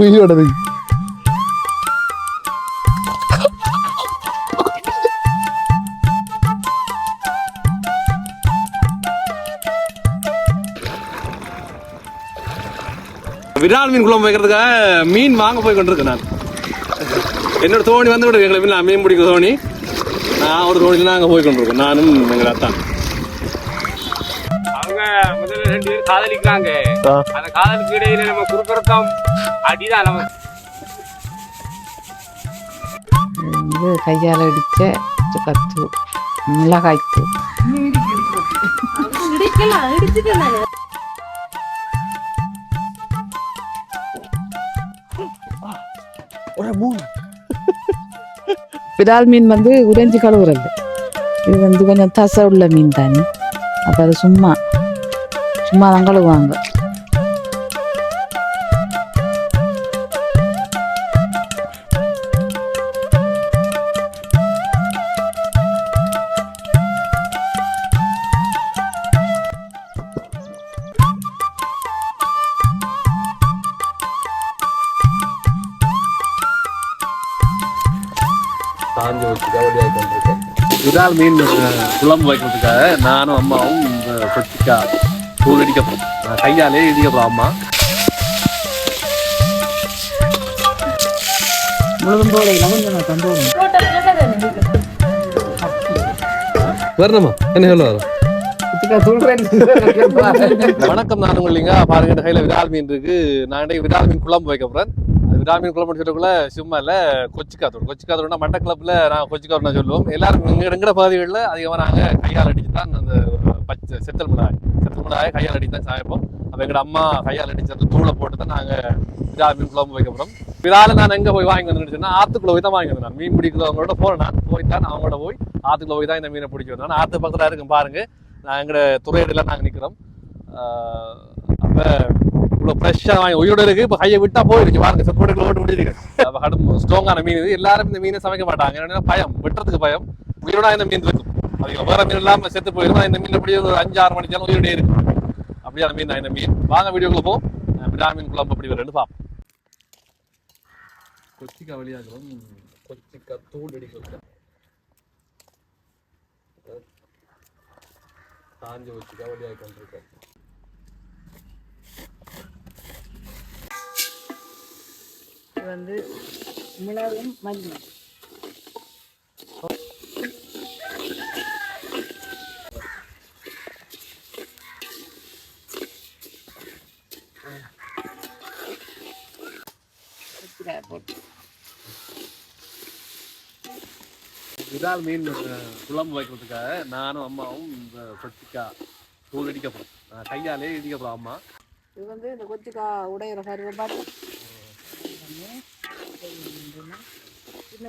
உயிரோடது. விரால் மீன் குழம்பு வைக்கிறதுக்காக மீன் வாங்க போய் கொண்டிருக்கேன் நான். என்னோட தோணி வந்து விடுது எங்களை மீன் மீன் தோணி நான் ஒரு தோணியில் நாங்கள் போய் கொண்டிருக்கோம் நானும் எங்கள் அத்தான். முதல்ல ரெண்டு பேரும் காதலிக்கிறாங்க. அந்த காதலுக்கு இடையில நம்ம குறுக்கறக்கம் அடிதான் நம்ம. இது கையால் அடித்த கத்து. மிளகாய்த்து விரால் மீன் வந்து உறைஞ்சி கழுவுறது. இது வந்து கொஞ்சம் தசை உள்ள மீன் தானே. அப்போ அது சும்மா சும்மா தான் கழுவுவாங்க சாஞ்சு வச்சு கொண்டிருக்கேன் மீன் குழம்பு வைக்கிறதுக்காக நானும் அம்மாவும் இந்த போகிறோம் கையாலே இடிக்க போகிறோம் அம்மா வரணுமா? என்ன சொல்ல வணக்கம் நான் இல்லைங்க பாருங்க இந்த கையில் விரால் மீன் இருக்கு. நான் இன்றைக்கு விரால் மீன் குழம்பு வைக்க போகிறேன் விரால் மீன் குழம்பு சொல்லக்குள்ள சும்மா இல்லை கொச்சிக்காத்தூள் கொச்சிக்காத்தூள்னா மட்ட கிளப்பில் நான் கொச்சிக்காத்தூள் சொல்லுவோம். எல்லாரும் எங்கட பகுதிகளில் அதிகமாக நாங்கள் கையால் அடிச்சு தான் அந்த பச்சை செத்தல் மிளகாய் செத்தல் மிளகாய் கையால் அடித்து தான் சாயப்போம். அப்போ எங்கள் அம்மா கையால் அடிச்சு தூளை போட்டு தான் நாங்கள் விரால் மீன் குழம்பு வைக்க போகிறோம் நான் எங்கே போய் வாங்கி வந்து சொன்னால் ஆற்றுக்குள்ள போய் தான் வாங்கி வந்தேன் மீன் பிடிக்கிறவங்களோட போகிறேன் நான். போய் தான் அவங்களோட போய் ஆற்றுக்குள்ளே போய் தான் இந்த மீனை பிடிக்க வந்தேன். நான் ஆற்று பக்கத்தில் இருக்கும் பாருங்கள் நான் எங்களோட துறையிடலாம் நாங்கள் நிற்கிறோம் அப்போ இவ்வளோ ஃப்ரெஷ்ஷாக வாங்கி உயிரோட இருக்குது இப்போ கையை விட்டால் போயிடுச்சு பாருங்க செப்போட்டுக்குள்ள ஓட்டு முடிஞ்சிருக்கு அப்போ கடும் ஸ்ட்ராங்கான மீன் இது. எல்லாரும் இந்த மீனை சமைக்க மாட்டாங்க. என்னென்னா பயம். வெட்டுறதுக்கு பயம். உயிரோட இந்த மீன் இருக்கும். அது வேற மீன் இல்லாமல் செத்து போயிடும் இந்த மீன் அப்படியே ஒரு அஞ்சு ஆறு மணிக்கு உயிரோடே இருக்கும் அப்படியான மீன் இந்த மீன். வாங்க வீடியோக்குள்ள போ. விடா மீன் குழம்பு அப்படி வரும்னு பார்ப்போம். கொச்சிக்கா வழியாகிறோம் கொச்சிக்கா தூள் அடிக்கிறோம் காஞ்ச வச்சுக்கா வழியாக கொண்டிருக்கேன் இது வந்து மிளகும் மல்லி. போட்டு விரால் மீன் குழம்பு வைக்கிறதுக்காக நானும் அம்மாவும் இந்த கொச்சிக்கா தூள் அடிக்க போகிறோம் கையாலே இடிக்க போகிறோம் அம்மா. இது வந்து இந்த கொச்சிக்கா உடையிற பருவ பார்த்து சின்ன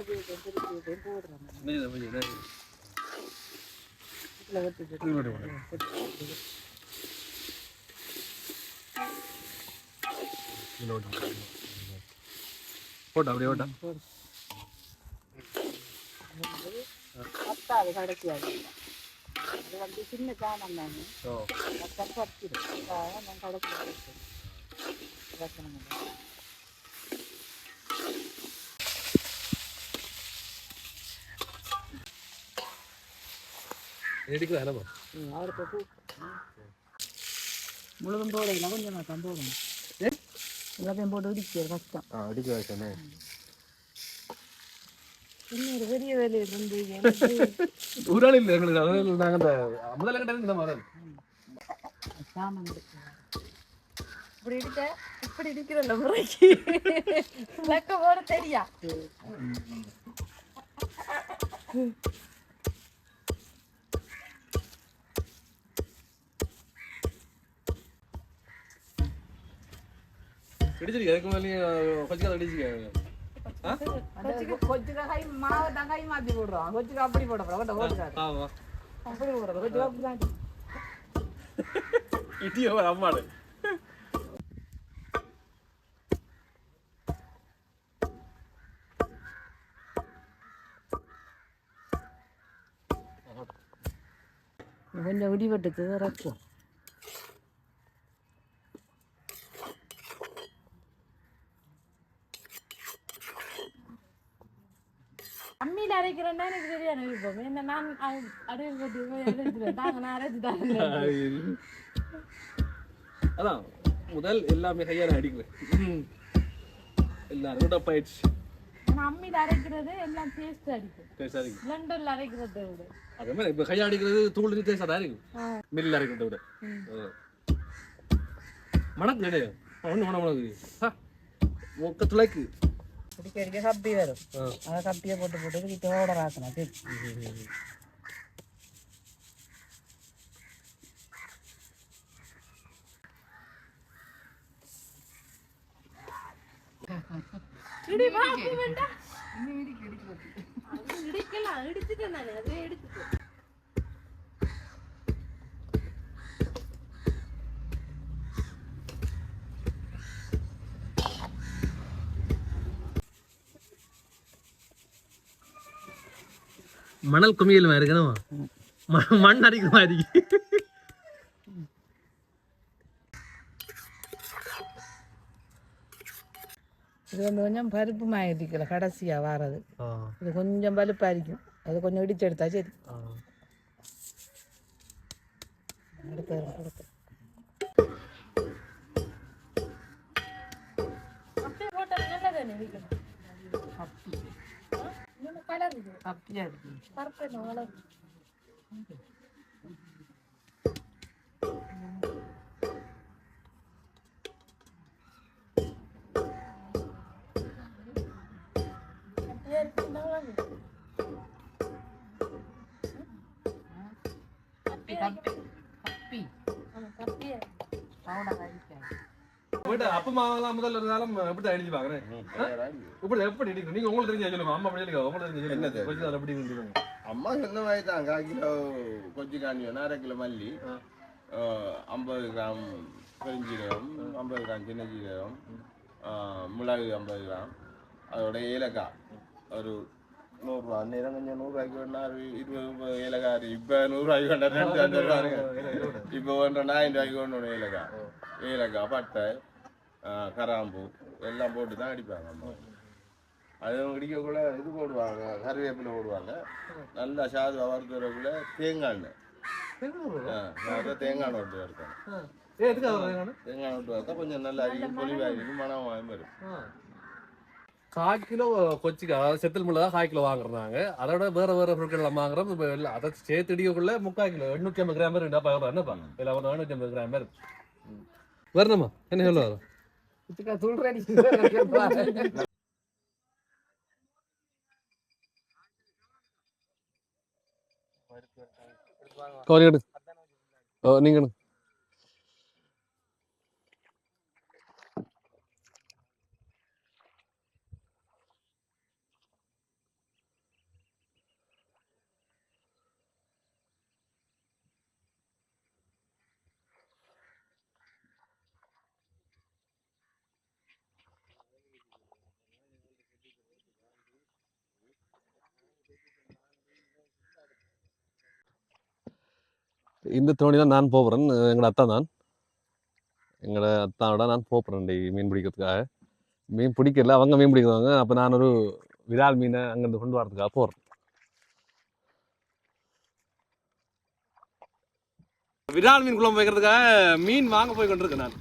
போடுறோம் கொஞ்சம் கொஞ்சம் நேரம். இதில் வெட்டி இதோட விடு. இதுல ஓட்டு. போட்டா அப்படியே ஓட்டா. பத்தாது கடைசியாது அது வந்து சின்ன சாமான் தானே. பத்திடும் அதுக்காக நான் கடைசி வைக்கணும் எடுக்கிறா என்னம்மா அவருக்கு பூ முழுதும் போடையில் கொஞ்சம் நான் தந்தோடும் எல்லாத்தையும் போட்டு இடிச்சு கஷ்டம் ஆ அடிக்க வைக்கணே இன்னொரு பெரிய வேலையை வந்து ஊராளி இல்லை எங்களுக்கு அதாவது நாங்கள் இந்த முதல்ல கிட்ட இந்த மாதிரி சாமான் இருக்கு. இப்படி இடிக்க இப்படி இடிக்கிறல்ல முறைக்கு வெக்க போட தெரியா இடிச்சிருக்க அதுக்கு மேலேயும் கொஞ்சம் அடிச்சுக்க கொஞ்சம் கை மாவை தான் கை மாத்தி போடுறோம். கொஞ்சம் அப்படி போட போட அப்படி போடுறது கொஞ்சம் அம்மாடு. இடிபட்டுக்கு இறக்கும். அரைக்கிறேன்னா எனக்கு சரியான விருப்பம் என்ன நான் அடைய போட்டு போய் அரைச்சிடுவேன் தாங்க நான் அரைச்சு தாங்க. அதான் முதல் எல்லாமே கையால அடிக்கிறேன் எல்லாரும் டப்பாயிடுச்சு ஆனா அம்மியில அரைக்கிறது எல்லாம் டேஸ்ட் அடிக்கும் பிளண்டர்ல அரைக்கிறத விட. அதே மாதிரி இப்போ அடிக்கிறது தூள் டேஸ்டாக தான் இருக்கும். மில்லில் அரைக்கிறத விட. மணக்கு கிடையாது ஒன்று மணம் மணக்கு ஒக்க துளைக்கு அடிக்க அடிக்க கப்பி வரும் ஆ. அதை கப்பியை போட்டு போட்டு கிட்ட ஓடர் ஆக்கணும் சரி இடிக்கலாம் இடிச்சுட்டேன் நான் அதே எடுத்துட்டேன் மணல் குமியல் மாதிரி இருக்கணும் மண் அடிக்கிற மாதிரி இது வந்து கொஞ்சம் பருப்பு மாயிட்டிக்கல கடைசியாக வாரது இது கொஞ்சம் பருப்பாக இருக்கும் அது கொஞ்சம் இடிச்சு எடுத்தா சரி அடுத்து வரும், அடுத்து. கப்பியா இருக்கு. போயிட்டு அப்பா மாவெல்லாம் முதல்ல இருந்தாலும் எப்படி அடிச்சு பாக்குறேன் இப்படி எப்படி அடிக்கணும் நீங்க உங்களுக்கு தெரிஞ்ச சொல்லுங்க அம்மா அப்படி சொல்லுங்க உங்களுக்கு தெரிஞ்ச? சொல்லுங்க கொஞ்சம் சொல்லுங்க. அம்மா சொன்ன மாதிரி தான் கால் கிலோ கொச்சி காணியம் அரை கிலோ மல்லி. ஐம்பது கிராம் பெருஞ்சீரகம் ஐம்பது கிராம் சின்ன ஜீரகம் மிளகு ஐம்பது கிராம் அதோட ஏலக்காய் ஒரு நூறுரூவா. அந்நேரம் கொஞ்சம் நூறுரூவாய்க்கு வேணா இருபது முப்பது ஏலக்காய் இப்போ நூறுரூவாய்க்கு வேண்டாம் ரெண்டு ரெண்டு ரூபாங்க இப்போ ஒன்று ஆயிரம் ரூபாய்க்கு ஒன்று ஏலக்காய். ஏலக்காய் பட்டை கராம்பு எல்லாம் போட்டு தான் அடிப்பாங்க அம்மா. அது இடிக்கக்குள்ள இது போடுவாங்க கருவேப்பிலை போடுவாங்க. நல்லா சாது வறுக்கிறக்குள்ள தேங்காய் எண்ணெய். தேங்காய் நோட்டு வேணும்? தேங்காய் நோட்டு வறுத்தா கொஞ்சம் நல்லா அரிக்கும் பொலிவாக இருக்கும் மனமாக வரும். கால் கிலோ கொச்சிக்கு அதாவது செத்தல் முள்ள தான் கால் கிலோ வாங்குறாங்க அதோட வேற வேற பொருட்கள் எல்லாம் வாங்குறோம். இப்போ எல்லாம் அதை சேர்த்து இடிக்கக்குள்ள முக்கால் கிலோ எண்ணூற்றி ஐம்பது கிராம் ரெண்டா பயம் என்னப்பா இல்லை ஒரு எண்ணூற்றி ஐம்பது கிராம் பேர் வரணுமா என்ன சொல்லுவாரு கவரி எடு ஓ நீங்க இந்த தோணி தான் நான் போகிறேன் எங்களோட அத்தா தான். எங்களோட அத்தாவோட நான் போகிறேன் மீன் பிடிக்கிறதுக்காக. மீன் பிடிக்கல அவங்க மீன் பிடிக்கிறாங்க. அப்போ நான் ஒரு விரால் மீனை அங்கேருந்து கொண்டு வரதுக்காக போகிறேன் விரால் மீன் குழம்பு வைக்கிறதுக்காக மீன் வாங்க போய் கொண்டிருக்கேன் நான்.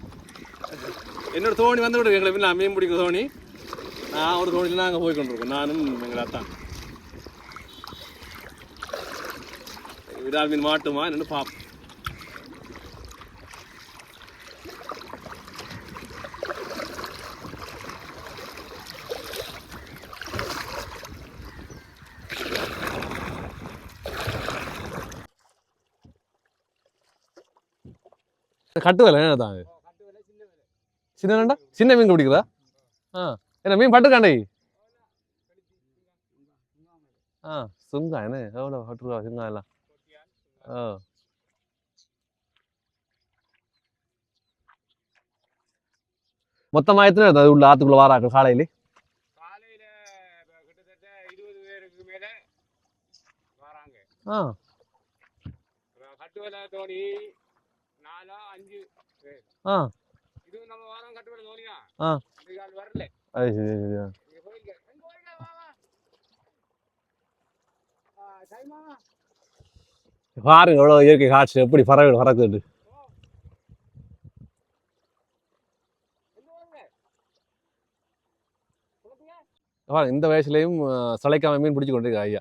என்னோட தோணி வந்து விட்டு எங்களை நான் மீன் பிடிக்கிற தோணி. நான் ஒரு தோணியில் நாங்கள் போய் கொண்டிருக்கோம் நானும் எங்களை அத்தான். விரால் மீன் மாட்டுமா என்னன்னு பார்ப்போம் கட்டு வேலை என்ன தாங்க சின்ன வேண்டா சின்ன மீன் பிடிக்கிறதா ஆ என்ன மீன் பட்டுக்காண்டே ஆ சுங்கா என்ன எவ்வளோ பட்டுருவா சுங்கா எல்லாம்? மொத்தமா எத்தனை அது உள்ள ஆத்துக்குள்ள வாராக்கள் காலையில? காலையில கிட்டத்தட்ட இருபது பேருக்கு மேல வராங்க. ஆ. கட்டுவல தோணி நாலா அஞ்சு பேர். ஆ. இது நம்ம வாரம் கட்டுவல தோணி தான் ஆ. இது வரல. அது கோயிலுக்கு எங்க கோயிலுக்கு வா, வா. பாருங்க எவ்வளோ இயற்கை காட்சி எப்படி பறவை பறக்குது பாருங்க, இந்த வயசுலயும் சளைக்காம மீன் பிடிச்சு கொண்டிருக்க ஐயா.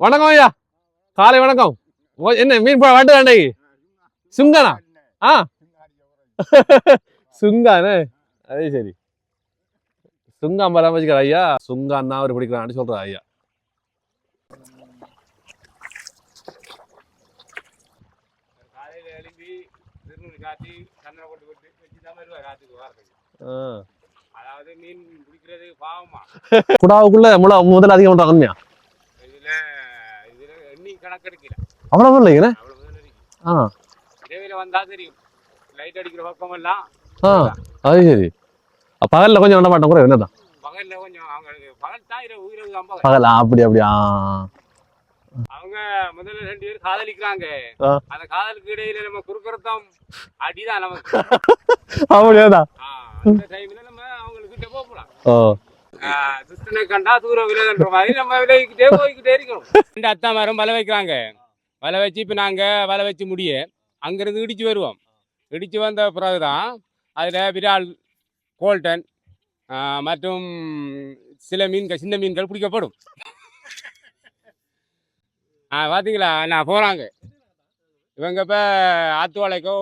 வணக்கம் ஐயா. காலை வணக்கம். என்ன மீன் வாட்டு வேண்டாய் சுங்கானா? ஆ? சுங்கானே? அதே சரி. சுங்கா பராமரிக்கிற ஐயா சுங்கான்னா அவர் பிடிக்கிறான்னு சொல்ற ஐயா காலையில எழும்பி திருநூறு காட்டி சந்தனம் போட்டு விட்டு வச்சு தான் வருவார் ராத்துக்கு வாரத்துக்கு ஆ. அதாவது மீன் பிடிக்கிறது பாவமா குடாவுக்குள்ள முளை முதல்ல அதிகம் பண்றாங்க உண்மையா அவ்வளவு இருக்கு ஆ. இரவில வந்தா தெரியும். லைட் அடிக்கிற பக்கம் எல்லாம் ஆ அது சரி. பகல்ல கொஞ்சம் பண்ண மாட்டோம் கூட என்னதான்? பகல்ல கொஞ்சம் அவங்களுக்கு பகல் தான் இரவு இரவு பகல் அப்படி அப்படி ஆ. அவங்க முதல்ல ரெண்டு பேரும் காதலிக்கிறாங்க. அந்த காதலுக்கு இடையில நம்ம குறுக்கறத்தம் அடிதான் நமக்கு. அப்படியாதான் அந்த டைம்ல நம்ம அவங்களுக்கு போகலாம் துஷ்டனை கண்டா தூர விலகன்ற மாதிரி நம்ம விலகிக்கிட்டே போய்கிட்டே இருக்கணும். ரெண்டு அத்தா மரம் வலை வைக்கிறாங்க. வலை வச்சு இப்போ நாங்கள் வலை வச்சு முடிய அங்கேருந்து இடிச்சு வருவோம். இடிச்சு வந்த பிறகுதான் அதில் விரால் கோல்டன் மற்றும் சில மீன்கள் சின்ன மீன்கள் பிடிக்கப்படும். ஆ பார்த்தீங்களா நான் போகிறாங்க இவங்க இப்போ ஆத்து வலைக்கோ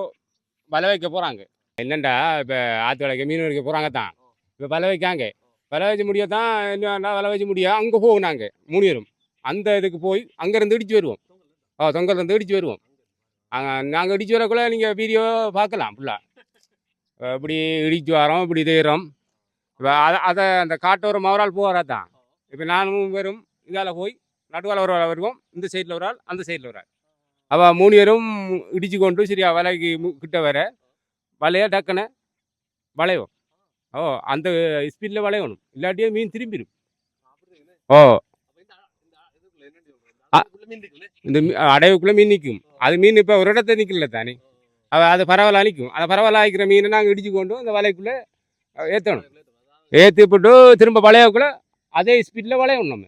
வலை வைக்க போகிறாங்க என்னண்டா இப்போ ஆத்து வலைக்க மீன் வைக்க போகிறாங்க தான். இப்போ வலை வைக்காங்க. வலை வச்சு முடிய தான் என்ன வலை வச்சு முடியும் அங்கே போவோம் நாங்கள் மூணு பேரும் அந்த இதுக்கு போய் அங்கேருந்து இடித்து வருவோம். ஓ தொங்கலேருந்து இடித்து வருவோம். அங்கே நாங்கள் இடிச்சு வரக்குள்ள நீங்கள் வீடியோ பார்க்கலாம் ஃபுல்லாக இப்படி இடித்து வரோம் இப்படி தேரோம் இப்போ அதை அதை அந்த காட்டோரம் மவரால் போகிறா தான் இப்போ நானும் வெறும் இதால் போய் நடுவால் ஒரு ஆள் வருவோம் இந்த சைடில் ஒரு ஆள் அந்த சைடில் ஒரு ஆள். அவள் மூணு பேரும் இடிச்சு கொண்டு சரியா வலைக்கு கிட்ட வர. வலையை டக்குன்னு வளைவோம் ஓ அந்த ஸ்பீடில் வளையணும். இல்லாட்டியே மீன் திரும்பிடும். ஓ. இந்த அடைவுக்குள்ளே மீன் நிற்கும் அது மீன் இப்போ ஒரு இடத்த நிற்கல தானே. அவள் அது பரவாயில்ல நிற்கும் அதை பரவாயில்ல ஆகிக்கிற மீனை நாங்கள் இடிச்சு கொண்டு அந்த வலைக்குள்ளே ஏற்றணும் ஏற்றி போட்டு திரும்ப வளையக்குள்ளே அதே ஸ்பீடில் வளையணும் நம்ம.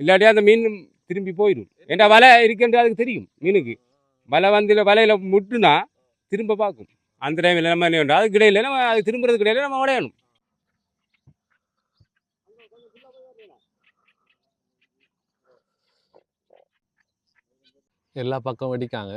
இல்லாட்டி அந்த மீன் திரும்பி போயிடும். ஏன்டா வலை இருக்குன்றது அதுக்கு தெரியும் மீனுக்கு. வலை வந்து வலையில் முட்டுனா திரும்ப பார்க்கும். அந்த டைமில் நம்ம என்ன அதுக்கு இடையில நம்ம அது திரும்புறதுக்கு இடையில நம்ம வளையணும் எல்லா பக்கம் வெடிக்காங்க.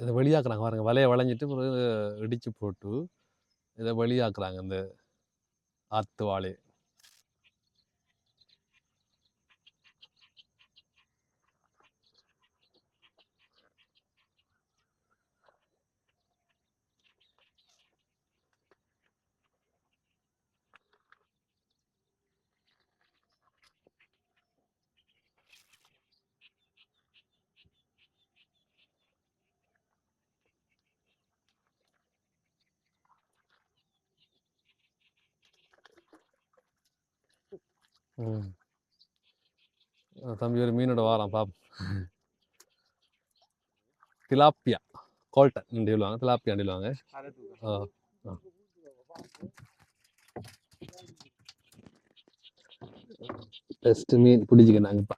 இதை வெளியாக்குறாங்க. பாருங்கள் வலையை வளைஞ்சிட்டு பிறகு இடித்து போட்டு இதை வெளியாக்குறாங்க இந்த ஆத்து வாழை தம்பி ஒரு மீனோட வாரம் பாப் திலாப்பியா கோல்டன் சொல்லுவாங்க. திலாப்பியா சொல்லுவாங்க. பெஸ்ட் மீன் பிடிச்சிக்கினாங்கப்பா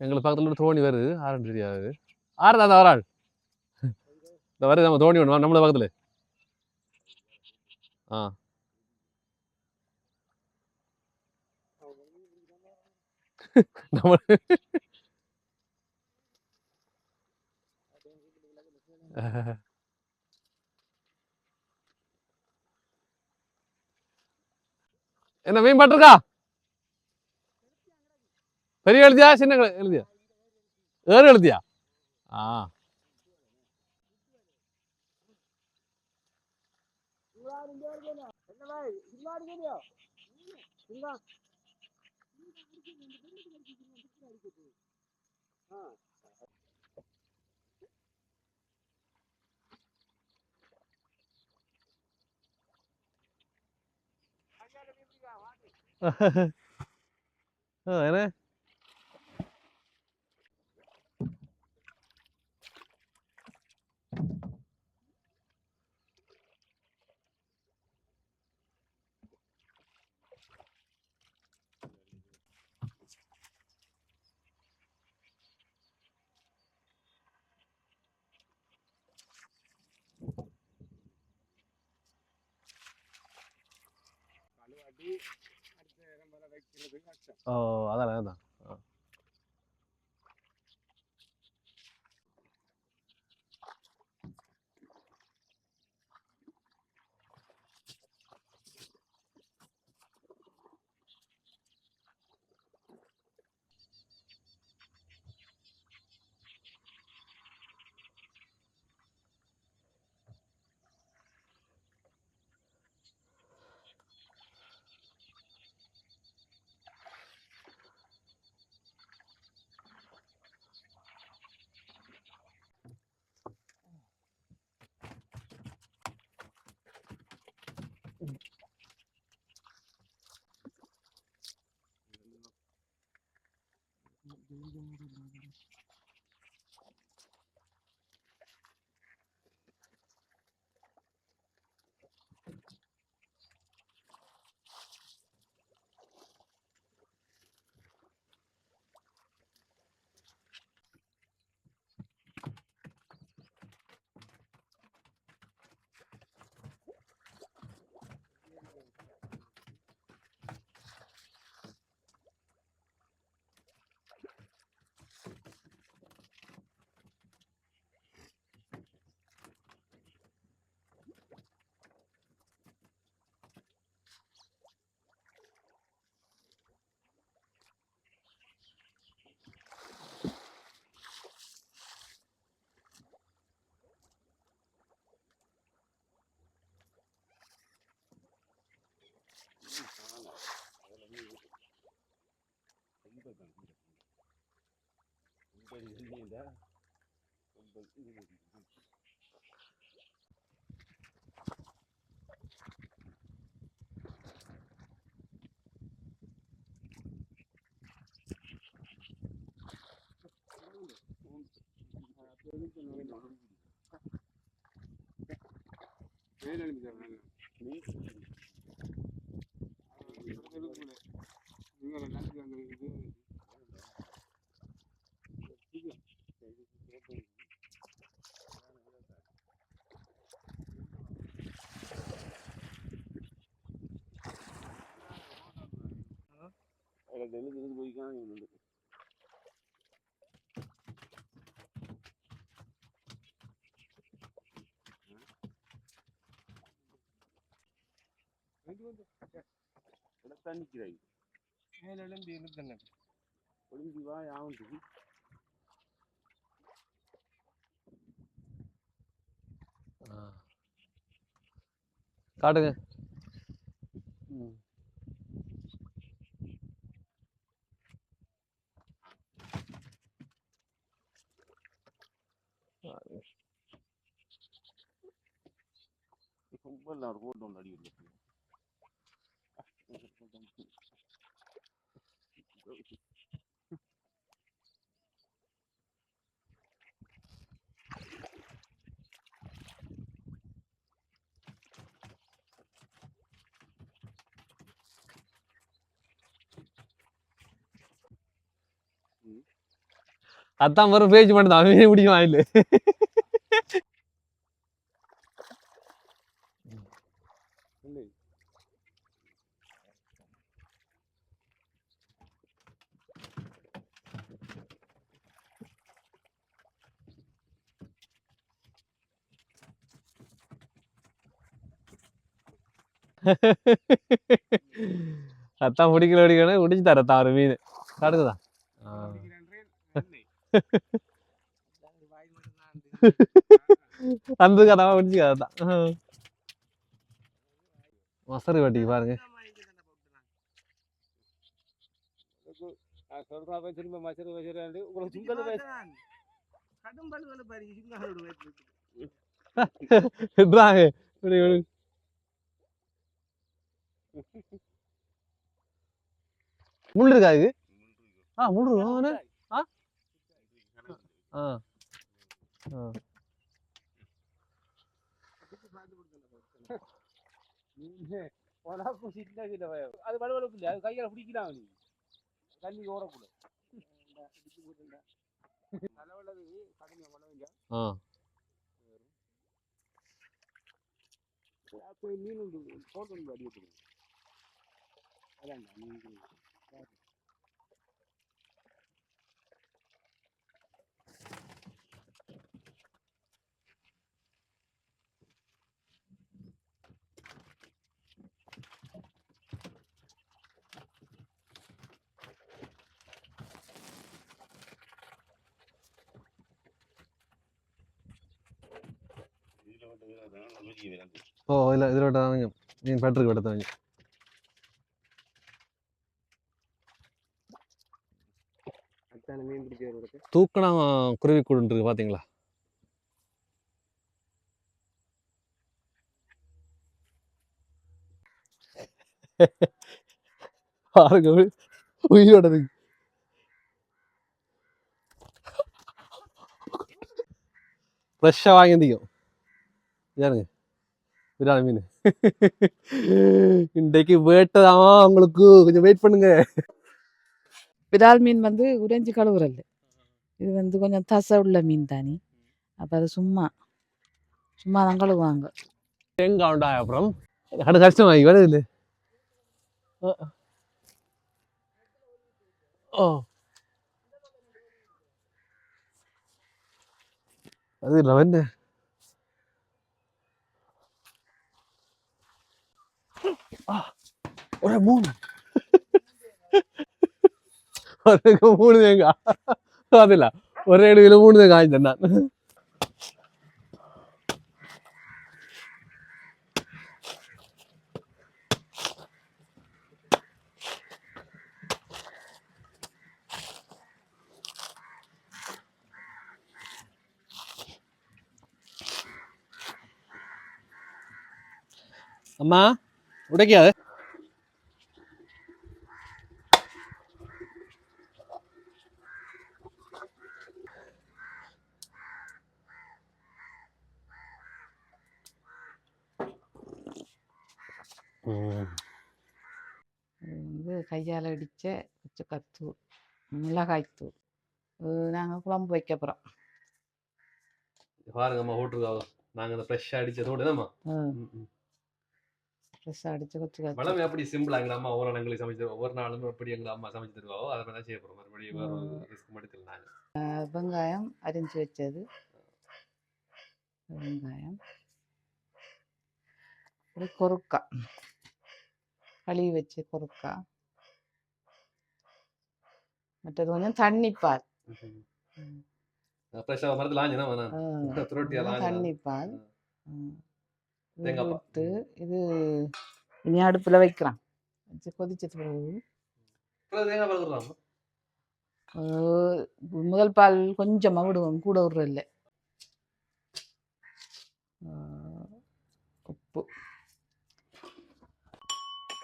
எங்களுக்கு பக்கத்தில் ஒரு தோணி வருது. ஆரஞ்சு தெரியாது ஆறு தான் வராள். இந்த வருது நம்ம தோணி ஒன்று நம்மள பக்கத்தில். ஆ. நம்ம என்ன மீன் பட்டிருக்கா ശരി എഴുതിയാ? ചിഹ്ന എഴുതിയ? ഏറെ എഴുതിയ? ആ. അങ്ങനെ ഓ അതാണ് അതാണ് 무조건 무조건 운전이 힘니다 운전 힘듭니다 வேலை விதமான நீங்கள் நன்றி எனக்கு எழுது எழுது போய்க்கான் இவனுக்கு தண்ணிக்கிறாய் மேல எழுந்து எழுதுன ஒளிஞ்சி வா யாவுண்டு காட்டுங்க that hold on that you look அதான் வரும் பேஜ் மட்டும் தான் அவன் பிடிக்கும் வாயில் ரத்தம் பிடிக்கல பிடிக்கணும் முடிச்சு தர தாறு மீன். காடுக்குதா அந்த கதாவை பிடிச்சி கதை மசரு வட்டி பாருங்க. சொல்றாப்ப திரும்ப மசரு உங்களுக்கு சுங்கல் முள் இருக்கா இது? ஆ முள் இருக்கும் ஆ. ஆ. அது வலுவலுக்கு இல்லை அது கையால பிடிக்கலாம் நீ தண்ணி மீன் போட்டு உண்டு அடி வைக்கணும் அதான் ஓ இல்லை இதில் விட்டதாங்க மீன் பேட்டருக்கு விட்டதாங்க அத்தான மீன் தூக்கணா குருவி கூடு இருக்கு பார்த்தீங்களா பாருங்க உயி- உயிரோடது. ஃப்ரெஷ்ஷாக வாங்கியிருந்தீங்க யாருங்க விரால் மீன். இன்றைக்கு வேட்டதான் உங்களுக்கு கொஞ்சம் வெயிட் பண்ணுங்க. விரால் மீன் வந்து உறைஞ்சி கழுவுறல்ல இது வந்து கொஞ்சம் தசை உள்ள மீன் தானே. அப்போ அது சும்மா சும்மா தான் கழுவுவாங்க. எங்க உண்டா அப்புறம்? கடை கஷ்டமா வருது இல்லை ஓ அது இல்லை வந்து. ஒரு மூணு. ஒரு மூணு தேங்காய் அதில்ல ஒரு ஏழு கிலோ மூணு தேங்காய் ஆயிட்டேன் நான் அம்மா இது வந்து கையால் அடித்த கொச்சக்கத்தூள் மிளகாய்த்தூள் நாங்கள் குழம்பு வைக்க போகிறோம் பாருங்க அம்மா போட்டுருக்காங்க. நாங்க அந்த ஃப்ரெஷ்ஷாக தான்மா ஃப்ரெஷ்ஷாக அடித்த கொச்சக்கத்தூள் வளமை எப்படி சிம்பிளா எங்க அம்மா ஒவ்வொரு எங்களுக்கு சமைச்சு ஒவ்வொரு நாளும் எப்படி எங்க அம்மா சமைச்சு தருவாவோ அதை தான் செய்ய போறோம். மறுபடியும் ரிஸ்க் எடுக்கல நாங்க. வெங்காயம் அரிஞ்சு வச்சது. வெங்காயம். ஒரு கழுவி வச்ச கொருக்கா மற்றது கொஞ்சம் தண்ணிப்பால் கொஞ்சம் எல்லாம் தண்ணிப்பால் ம். இது தேங்காய் பால். விட்டு இது இனி அடுப்பில் வைக்கிறான் வச்சு கொதிச்ச பிறகு. முதல் பால் கொஞ்சமாக விடுவோம். கூட விடுறதில்ல உப்பு.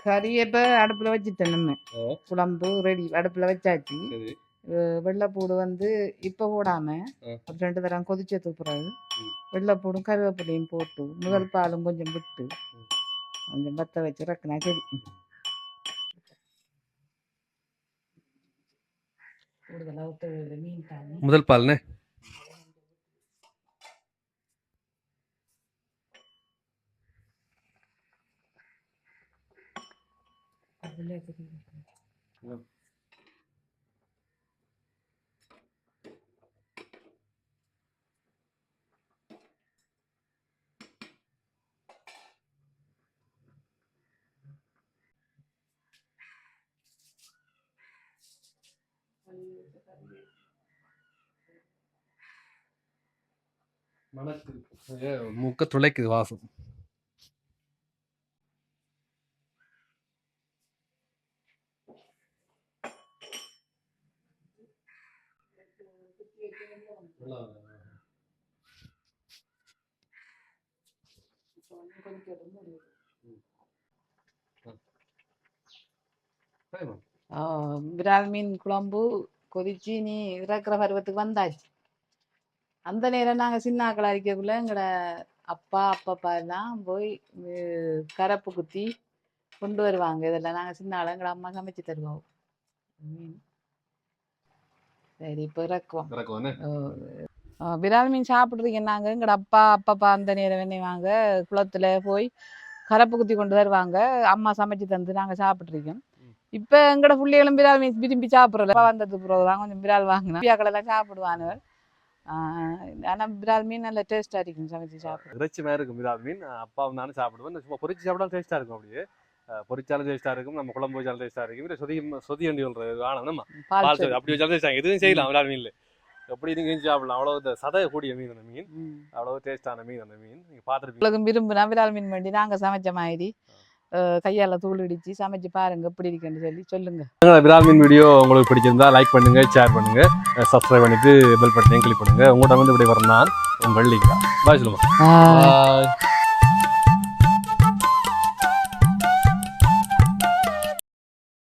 கறியை இப்போ அடுப்பில் வச்சுட்டேன் நம்ம குழம்பு ரெடி அடுப்பில் வச்சாச்சு. வெள்ளைப்பூடு வந்து இப்போ. ஒரு ரெண்டு தரம் கொதிச்சது பிறகு. வெள்ளைப்பூடும் கருவேப்பிலையும் போட்டு முதல் பாலும் கொஞ்சம் விட்டு. கொஞ்சம் பற்ற வச்சு ரக்கினா சரி. முதல் பால்னே? அதில் தெரியும் மனத்துக்கு முக்க துளைக்குது வாசம். விரால் மீன் குழம்பு கொதிச்சு நீ இறக்குற பருவத்துக்கு வந்தாச்சு. அந்த நேரம் நாங்க சின்ன ஆக்கள் அரிக்கக்குள்ள எங்கட அப்பா அப்பப்பா எல்லாம் போய் கரப்பு குத்தி கொண்டு வருவாங்க. இதெல்லாம் நாங்க சின்ன ஆளு எங்கட அம்மா சமைச்சு தருவோம் மீன். சரி இப்போ இறக்குவோம். விரால் மீன் சாப்பிட்றதுக்கு நாங்க எங்கட அப்பா அப்பப்பா அந்த நேரம் வேணுவாங்க குளத்துல போய் கரப்பு குத்தி கொண்டு வருவாங்க. அம்மா சமைச்சு தந்து நாங்க சாப்பிட்ருக்கோம் இப்ப எங்கட புள்ளிகளும் விரால் மீன் விரும்பி சாப்பிட்றல அப்பா வந்தது பிறகு தான் கொஞ்சம் விரால் வாங்கினா பியாக்களெல்லாம் சாப்பிடுவானுவல் ஆனா விரால் மீன் நல்ல டேஸ்டா இருக்கும் சமைச்சு சாப்பிட இறைச்சி மாதிரி இருக்கும் விரால் மீன் அப்பா நானும் சாப்பிடுவேன் சும்மா பொரிச்சு சாப்பிட்டாலும் டேஸ்டா இருக்கும் அப்படியே பொரிச்சாலும் டேஸ்டா இருக்கும் நம்ம குழம்பு வச்சாலும் டேஸ்டா இருக்கும் இல்லை சொதி சொதி வண்டி சொல்றது ஆனா நம்ம பால். சொதி அப்படி வச்சாலும் டேஸ்டா எதுவும் செய்யலாம் விரால் மீன்ல எப்படி நீங்க செஞ்சு சாப்பிடலாம் அவ்வளவு இந்த சதை கூடிய மீன் அந்த மீன் ம். அவ்வளவு டேஸ்டான மீன் அந்த மீன் நீங்க பார்த்துருப்பீங்க விரும்புனா விரால் மீன் வேண்டி நாங்க சமைச்ச மாதிரி கையால தூள் இடிச்சு சமைச்சு பாருங்க எப்படி இருக்குன்னு சொல்லி சொல்லுங்க. விரால் மீன் வீடியோ உங்களுக்கு பிடிச்சிருந்தா லைக் பண்ணுங்க ஷேர் பண்ணுங்க சப்ஸ்கிரைப் பண்ணிட்டு பெல் பட்டனையும் கிளிக் பண்ணுங்க. உங்கள்கிட்ட வந்து இப்படி வரணும் நான் உங்கள் லிங்கா பாய் சொல்லுமா பாய்